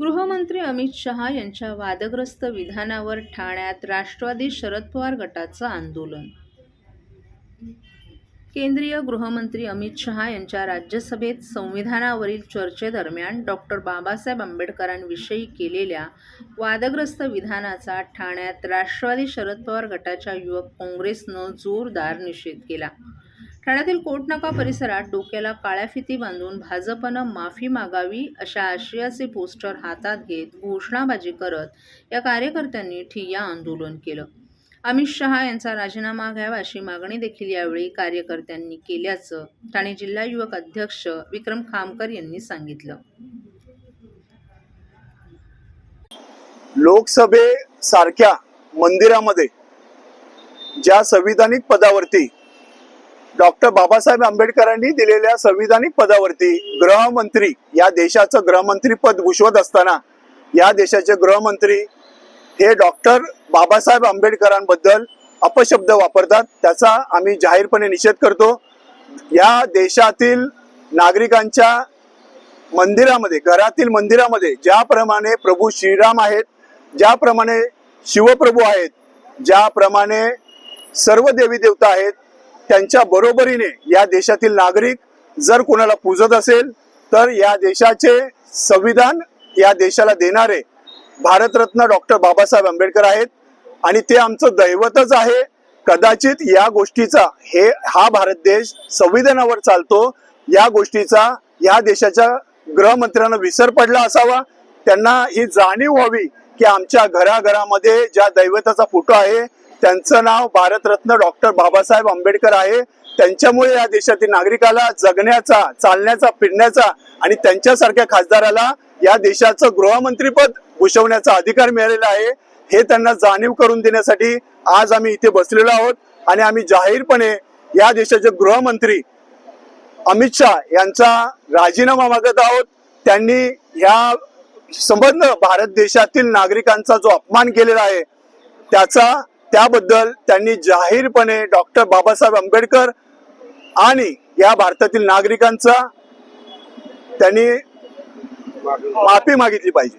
गृहमंत्री अमित शहा यांच्या वादग्रस्त विधानावर ठाण्यात राष्ट्रवादी शरद पवार गटाचं आंदोलन. केंद्रीय गृहमंत्री अमित शहा यांच्या राज्यसभेत संविधानावरील चर्चेदरम्यान डॉक्टर बाबासाहेब आंबेडकरांविषयी केलेल्या वादग्रस्त विधानाचा ठाण्यात राष्ट्रवादी शरद पवार गटाच्या युवक काँग्रेसनं जोरदार निषेध केला. ठाण्यातील कोटनाका परिसरात डोक्याला काळ्या फिती बांधून भाजपनं माफी मागावी अशा आशयाचे पोस्टर हातात घेत घोषणाबाजी करत या कार्यकर्त्यांनी ठिय्या आंदोलन केलं. अमित शहा यांचा राजीनामा घ्यावा अशी मागणी देखील यावेळी कार्यकर्त्यांनी केल्याचं ठाणे जिल्हा युवक अध्यक्ष विक्रम खामकर यांनी सांगितलं. लोकसभेसारख्या मंदिरामध्ये ज्या संविधानिक पदावरती डॉक्टर बाबासाहेब आंबेडकरांनी दिलेल्या संविधानिक पदावरती गृहमंत्री या देशाचं गृहमंत्री पद भूषवत असताना या देशाचे गृहमंत्री हे डॉक्टर बाबासाहेब आंबेडकरांबद्दल अपशब्द वापरतात. त्याचा आम्ही जाहीरपणे निषेध करतो. या देशातील नागरिकांच्या मंदिरामध्ये घरातील मंदिरामध्ये ज्याप्रमाणे प्रभू श्रीराम आहेत ज्याप्रमाणे शिवप्रभू आहेत ज्याप्रमाणे सर्व देवी देवता आहेत त्यांच्या बरोबरीने या देशातील नागरिक जर कोणाला पूजत असेल तर या देशाचे संविधान या देशाला देणारे भारतरत्न डॉक्टर बाबासाहेब आंबेडकर आहेत. आणि ते आमचं दैवतच आहे. कदाचित या गोष्टीचा हे हा भारत देश संविधानावर चालतो. या गोष्टीचा या देशाच्या गृहमंत्र्यांना विसर पडला असावा. त्यांना ही जाणीव व्हावी की आमच्या घराघरामध्ये ज्या दैवताचा फोटो आहे त्यांचं नाव भारतरत्न डॉक्टर बाबासाहेब आंबेडकर आहे. त्यांच्यामुळे या देशातील नागरिकाला जगण्याचा चालण्याचा फिरण्याचा आणि त्यांच्यासारख्या खासदाराला या देशाचं गृहमंत्रीपद भूषवण्याचा अधिकार मिळालेला आहे. हे त्यांना जाणीव करून देण्यासाठी आज आम्ही इथे बसलेलो आहोत आणि आम्ही जाहीरपणे या देशाचे गृहमंत्री अमित शहा यांचा राजीनामा मागत आहोत. त्यांनी ह्या संबंध भारत देशातील नागरिकांचा जो अपमान केलेला आहे त्याचा त्याबद्दल त्यांनी जाहीरपणे डॉक्टर बाबासाहेब आंबेडकर आणि या भारतातील नागरिकांचा त्यांनी माफी मागितली पाहिजे.